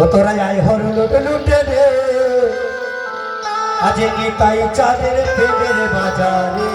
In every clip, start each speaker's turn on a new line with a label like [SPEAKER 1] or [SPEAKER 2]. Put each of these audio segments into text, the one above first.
[SPEAKER 1] ও তোরা আয় হর লুট লুটে রে। আজ গীতাই চাঁদের ফেদের বাজারে।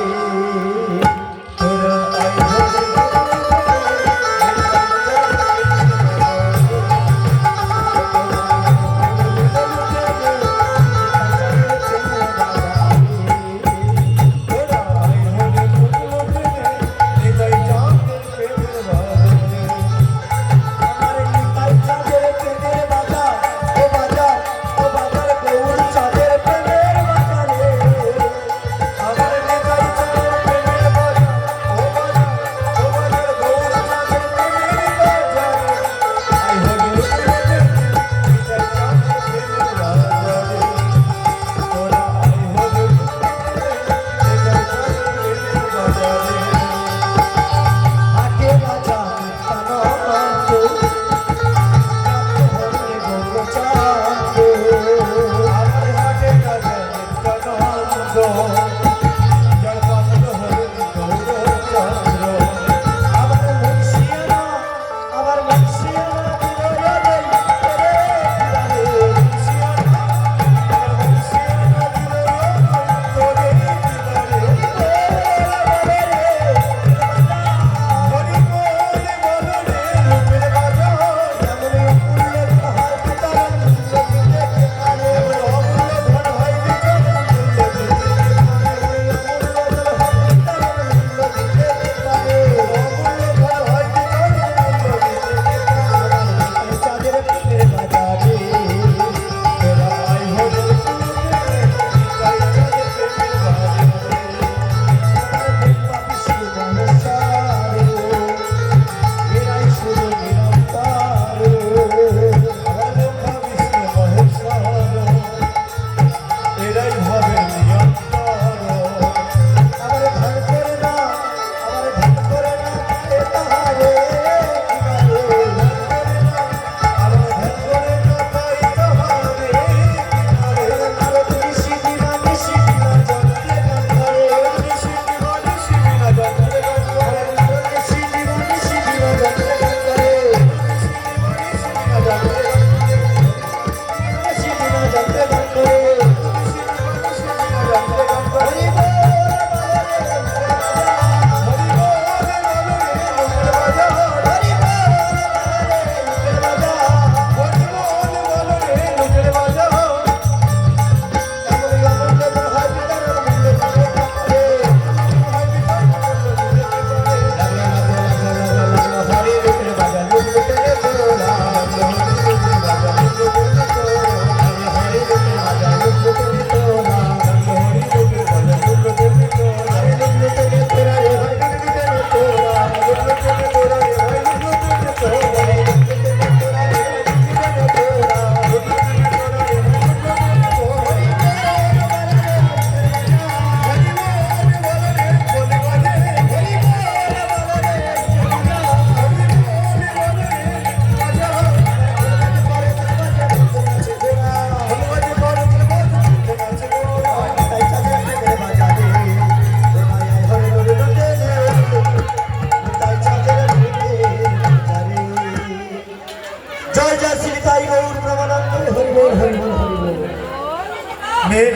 [SPEAKER 1] Obrigado.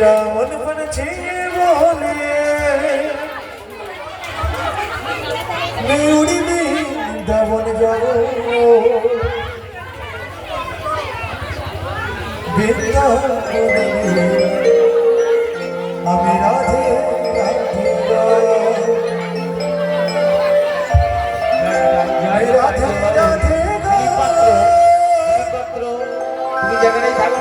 [SPEAKER 1] রামন করেছি বলে নিউড়ি দাবন যাব আমি রাধে রাধে রাধে রাধে
[SPEAKER 2] তুমি যেখানেই থাকো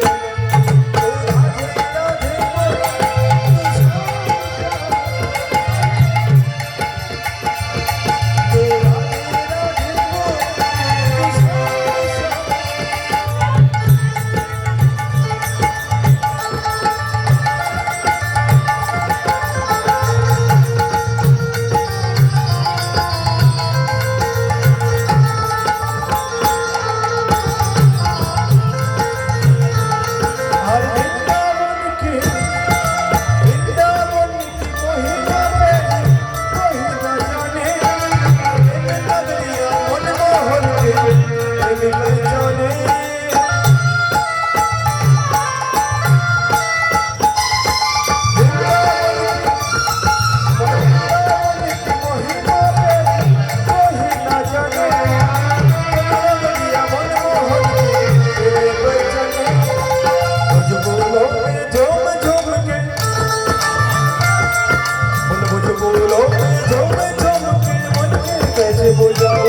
[SPEAKER 1] Oh, yeah.